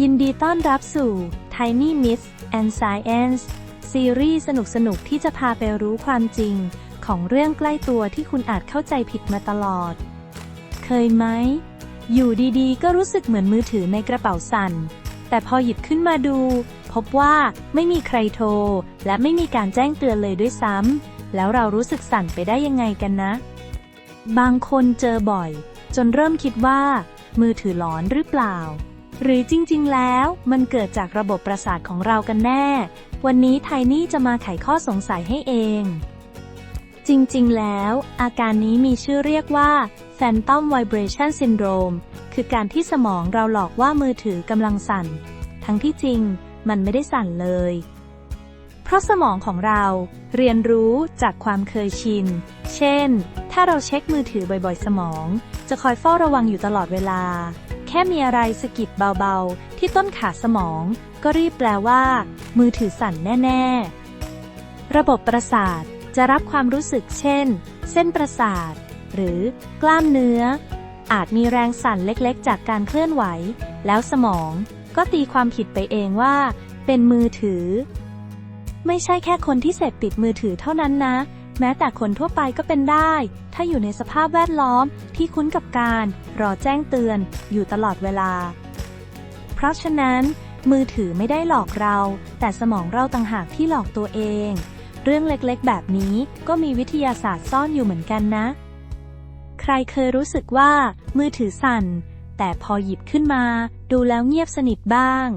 ยินดีต้อนรับสู่ Tiny Myths and Science ซีรีส์สนุกๆที่จะพาไปรู้ความจริง ของเรื่องใกล้ตัวที่คุณอาจเข้าใจผิดมาตลอด เคยไหม อยู่ดีๆ ก็รู้สึกเหมือนมือถือในกระเป๋าสั่น แต่พอหยิบขึ้นมาดู พบว่าไม่มีใครโทร และไม่มีการแจ้งเตือนเลยด้วยซ้ำแล้วเรารู้สึกสั่นไปได้ยังไงกันนะ บางคนเจอบ่อย จนเริ่มคิดว่า มือถือหลอนหรือเปล่า หรือจริงๆ แล้วมันเกิดจากระบบประสาทของเรากันแน่ วันนี้ไทนี่จะมาไขข้อสงสัยให้เอง จริงๆ แล้ว อาการนี้มีชื่อเรียกว่า Phantom Vibration Syndrome คือการที่สมองเราหลอกว่ามือถือกำลังสั่น ทั้งที่จริงมันไม่ได้สั่นเลย เพราะสมองของเราเรียนรู้จากความเคยชิน เช่น ถ้าเราเช็คมือถือบ่อยๆ สมอง จะคอยเฝ้าระวังอยู่ตลอดเวลา แค่มีอะไรสะกิดเบาๆ ที่ต้นขาสมอง ก็รีบแปลว่า มือถือสั่นแน่ ๆ ระบบประสาทจะรับความรู้สึกเช่น เส้นประสาท หรือกล้ามเนื้อ อาจมีแรงสั่นเล็กๆ จากการเคลื่อนไหว แล้วสมองก็ตีความผิดไปเองว่า เป็นมือถือ ไม่ใช่แค่คนที่เสพติดมือถือเท่านั้นนะ แม้แต่คนทั่วไปก็เป็นได้ ถ้าอยู่ในสภาพแวดล้อมที่คุ้นกับการ รอแจ้งเตือน อยู่ตลอดเวลา เพราะฉะนั้น มือถือไม่ได้หลอกเรา แต่สมองเราต่างหากที่หลอกตัวเอง เรื่องเล็กๆ แบบนี้ก็มีวิทยาศาสตร์ซ่อนอยู่เหมือนกันนะ ใครเคยรู้สึกว่า มือถือสั่น แต่พอหยิบขึ้นมา ดูแล้วเงียบสนิทบ้าง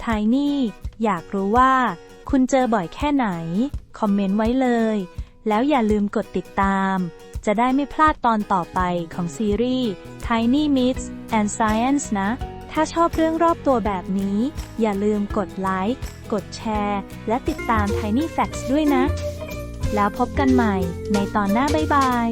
ไทนี่อยากรู้ว่า คุณเจอบ่อยแค่ไหน คอมเมนต์ไว้เลย แล้วอย่าลืมกดติดตาม จะได้ไม่พลาดตอนต่อไปของซีรีส์ Tiny Myths and Science นะ ถ้าชอบเรื่องรอบตัวแบบนี้ อย่าลืมกดไลค์ กดแชร์ และติดตาม Tiny Facts ด้วยนะ แล้วพบกันใหม่ในตอนหน้าบ๊ายบาย